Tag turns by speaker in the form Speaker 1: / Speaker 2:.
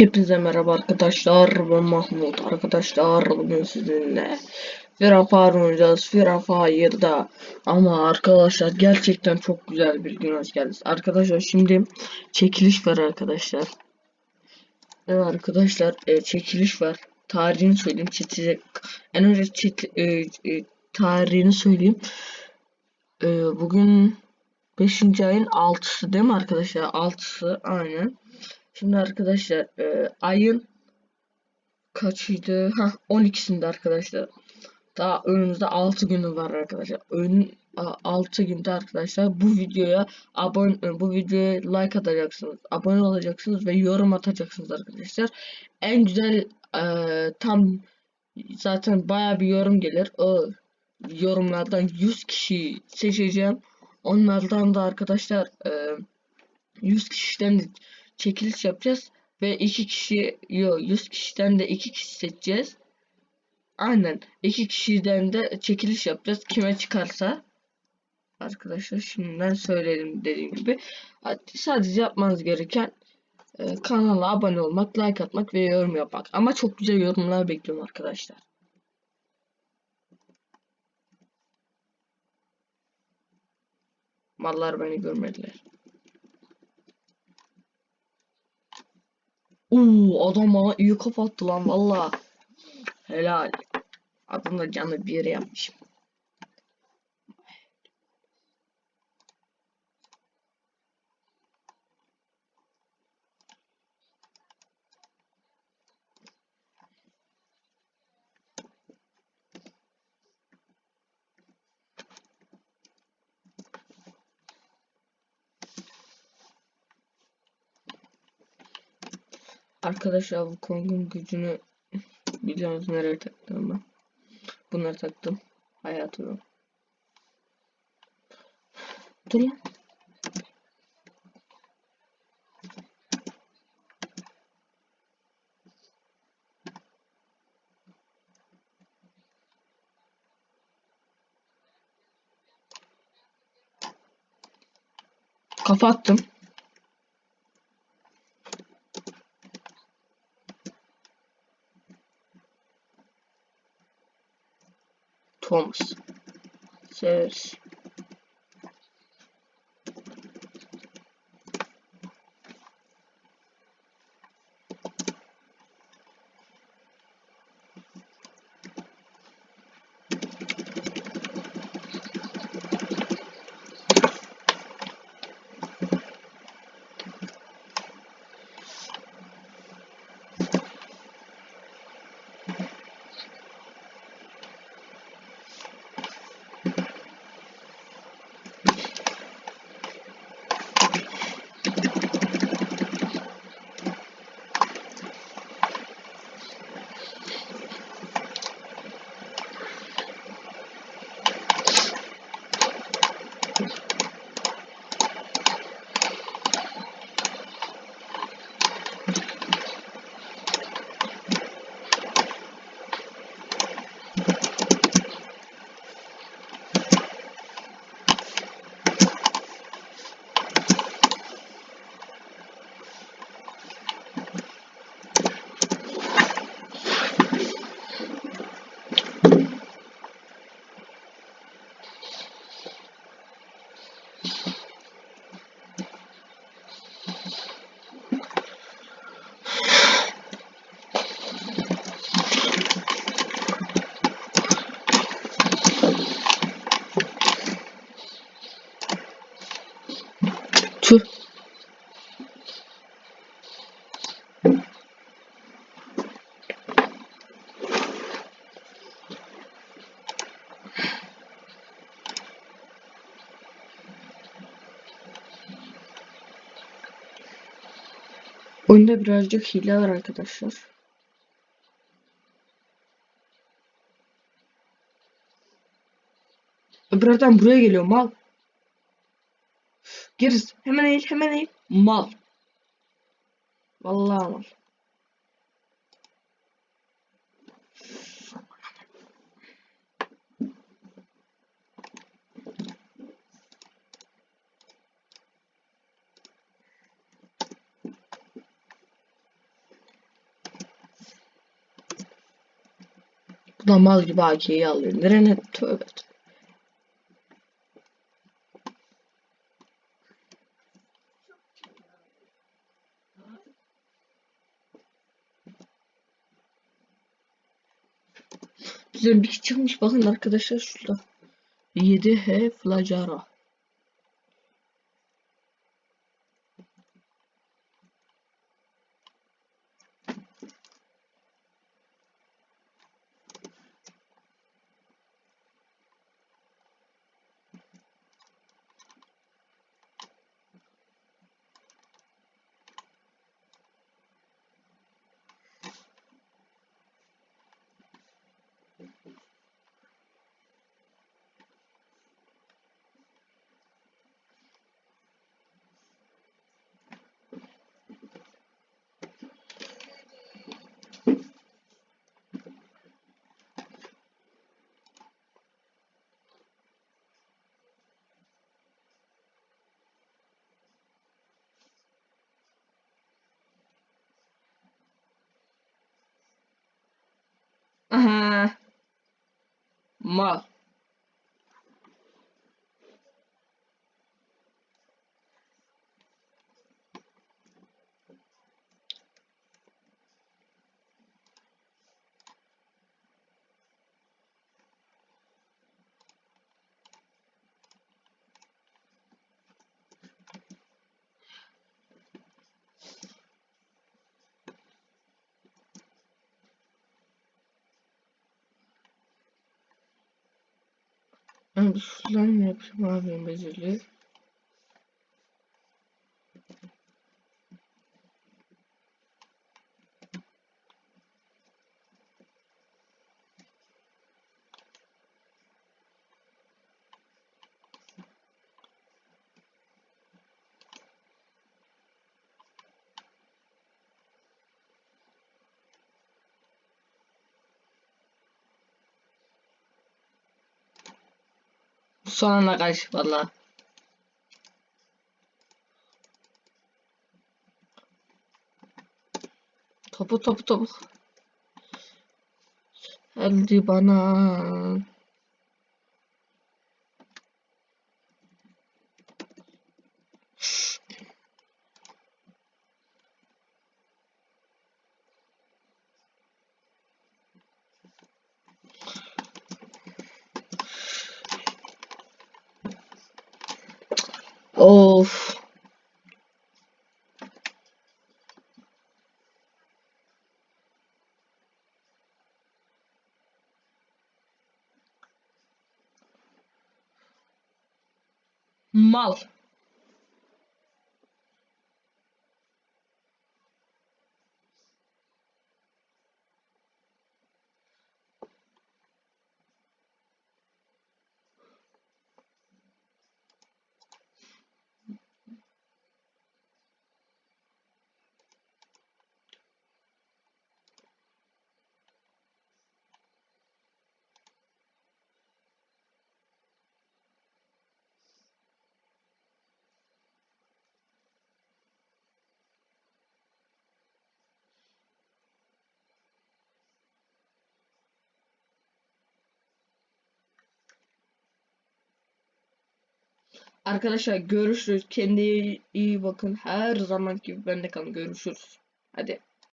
Speaker 1: Hepinize merhaba arkadaşlar. Ben Mahmut. Arkadaşlar bugün sizinle Fire oynayacağız. Fire'da. Ama arkadaşlar gerçekten çok güzel bir gün hoş geldiniz. Arkadaşlar şimdi çekiliş var arkadaşlar. Evet arkadaşlar e, çekiliş var. Tarihini söyleyeyim. Çekecek. En önce çek, e, e, tarihini söyleyeyim. E, bugün 5. ayın 6'sı değil mi arkadaşlar? 6'sı aynen. Şimdi arkadaşlar e, ayın kaçıydı? Ha 12'sinde arkadaşlar. Daha önümüzde 6 günü var arkadaşlar. Ön 6 günde arkadaşlar bu videoya abone e, bu videoya like atacaksınız. Abone olacaksınız ve yorum atacaksınız arkadaşlar. En güzel e, tam zaten baya bir yorum gelir. O yorumlardan 100 kişi seçeceğim. Onlardan da arkadaşlar e, 100 kişiden çekiliş yapacağız ve iki kişi yo 100 kişiden de iki kişi seçeceğiz. Aynen iki kişiden de çekiliş yapacağız kime çıkarsa. Arkadaşlar şimdiden söyledim dediğim gibi. Sadece yapmanız gereken e, kanala abone olmak, like atmak ve yorum yapmak. Ama çok güzel yorumlar bekliyorum arkadaşlar. Mallar beni görmediler. Uuu adam bana iyi kapattı lan valla. Helal. Adamda canı bir yere yapmışım. Arkadaşlar bu Kong'un gücünü biliyorsunuz nereye taktım ben. Bunları taktım. Hayatımı. Dur lan. Kapattım. Thomas. Severiz. Thank you. Tüh. Oyunda birazcık hile var arkadaşlar. Öbür adam buraya geliyor mal. Giriz. Hemen eğil hemen eğil. Mal. Vallahi mal. Bu da mal gibi AK'yi alıyor. Nereye tövbe tövbe. Bir çıkmış bakın arkadaşlar şurada. 7H Flajara. Aha. Mal. Ben bir slime yapayım abi bezeli. Sonuna karşı valla. Topu topu topu. Hadi bana. Of. Mal. Arkadaşlar görüşürüz. Kendine iyi bakın. Her zaman gibi bende kalın. Görüşürüz. Hadi.